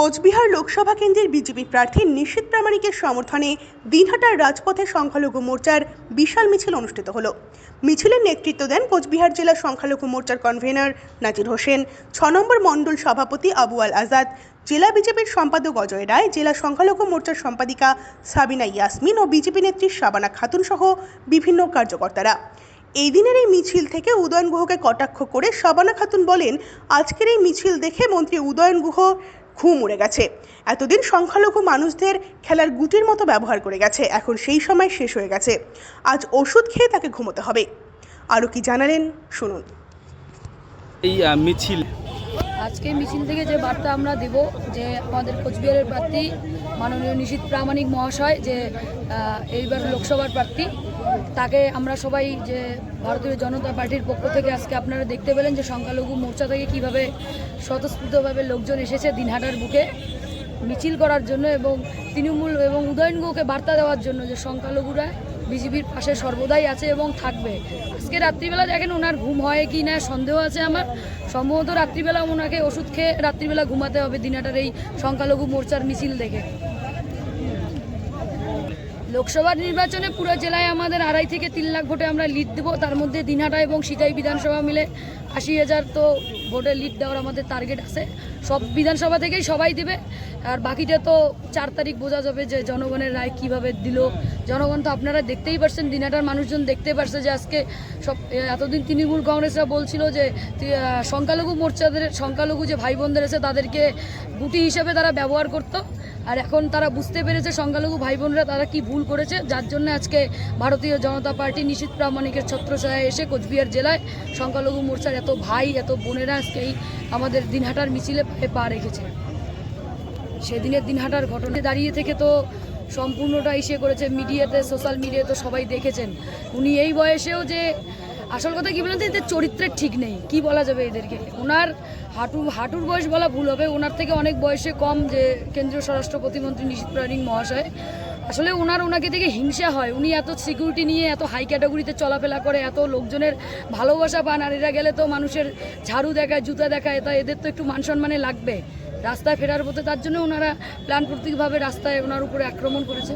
কোচবিহার লোকসভা কেন্দ্রের বিজেপি প্রার্থী নিশীত প্রামাণিকের সমর্থনে দিনহাটার রাজপথে সংখ্যালঘু মোর্চার বিশাল মিছিল অনুষ্ঠিত হলো। মিছিলের নেতৃত্ব দেন কোচবিহার জেলা সংখ্যালঘু মোর্চার কনভেনর নাজির হোসেন, ছ নম্বর মণ্ডল সভাপতি আবু আল আজাদ, জেলা বিজেপির সম্পাদক অজয় রায়, জেলা সংখ্যালঘু মোর্চার সম্পাদিকা সাবিনা ইয়াসমিন ও বিজেপি নেত্রী শাবানা খাতুন সহ বিভিন্ন কার্যকর্তারা। এই দিনের এই মিছিল থেকে উদয়ন গুহকে কটাক্ষ করে শাবানা খাতুন বলেন, আজকের এই মিছিল দেখে মন্ত্রী উদয়ন গুহ ঘুম উড়ে গেছে। এতদিন সংখ্যালঘু মানুষদের খেলার গুটির মতো ব্যবহার করে গেছে, এখন সেই সময় শেষ হয়ে গেছে। আজ ওষুধ খেয়ে তাকে ঘুমোতে হবে। আরও কি জানালেন, শুনুন। এই মিছিল আজকে মিছিল থেকে যে বার্তা আমরা দেব যে আমাদের কোচবিহারের প্রার্থী মাননীয় নিশীত প্রামাণিক মহাশয় যে এইবার লোকসভার প্রার্থী, তাকে আমরা সবাই যে ভারতীয় জনতা পার্টির পক্ষ থেকে আজকে আপনারা দেখতে পেলেন যে সংখ্যালঘু মোর্চা থেকে কীভাবে স্বতঃস্ফূর্তভাবে লোকজন এসেছে দিনহাটার বুকে মিছিল করার জন্য এবং তৃণমূল এবং উদয়নগুকে বার্তা দেওয়ার জন্য যে সংখ্যালঘুরা বিজেপির পাশে সর্বদাই আছে এবং থাকবে। আজকে রাত্রিবেলা দেখেন ওনার ঘুম হয় কি না, সন্দেহ আছে আমার। সম্ভবত রাত্রিবেলা ওনাকে ওষুধ খেয়ে রাত্রিবেলা ঘুমাতে হবে দিনাটার এই সংখ্যালঘু মোর্চার মিছিল দেখে। লোকসভা নির্বাচনে পুরো জেলায় আমাদের আড়াই থেকে তিন লাখ ভোটে আমরা লিড দেবো। তার মধ্যে দিনহাটা এবং সিতাই বিধানসভা মিলে আশি হাজার তো ভোটে লিড দেওয়ার আমাদের টার্গেট আছে। সব বিধানসভা থেকেই সবাই দেবে। আর বাকিটা তো চার তারিখ বোঝা যাবে যে জনগণের রায় কীভাবে দিল। জনগণ তো আপনারা দেখতেই পারছেন, দিনহাটার মানুষজন দেখতে পারছে যে আজকে সব এতদিন তৃণমূল কংগ্রেসরা বলছিল যে সংখ্যালঘু মোর্চাদের, সংখ্যালঘু যে ভাই বোনদের আছে তাদেরকে গুটি হিসেবে তারা ব্যবহার করতো। আর এখন তারা বুঝতে পেরেছে সংখ্যালঘু ভাই বোনরা তারা কি ভুল করেছে, যার জন্য আজকে ভারতীয় জনতা পার্টি নিশীত প্রামাণিকের ছত্রছায়ায় এসে কোচবিহার জেলায় সংখ্যালঘু মোর্চার এত ভাই, এত বোনেরা আজকে এই আমাদের দিনহাটার মিছিলে পা রেখেছে। সেদিনের দিনহাটার ঘটনায় দাঁড়িয়ে থেকে তো সম্পূর্ণটা ইসে করেছে মিডিয়াতে, সোশ্যাল মিডিয়াতে সবাই দেখেছেন। উনি এই বয়সেও যে, আসল কথা কি বলেন তো, এদের চরিত্রের ঠিক নেই। কি বলা যাবে এদেরকে? ওনার হাঁটু, হাঁটুর বয়স বলা ভুল হবে। ওনার থেকে অনেক বয়সে কম যে কেন্দ্রীয় স্বরাষ্ট্র প্রতিমন্ত্রী নিশীত প্রাণিক মহাশয়। আসলে ওনার ওনাকে দেখে হিংসা হয়। উনি এত সিকিউরিটি নিয়ে, এত হাই ক্যাটাগরিতে চলাফেরা করে, এত লোকজনের ভালোবাসা পান, আর এরা গেলে তো মানুষের ঝাড়ু দেখায়, জুতা দেখায়, তা এদের তো একটু মান সম্মানে লাগবে। রাস্তায় ফেরার পথে তার জন্য ওনারা প্ল্যান রাস্তায় ওনার উপরে আক্রমণ করেছে।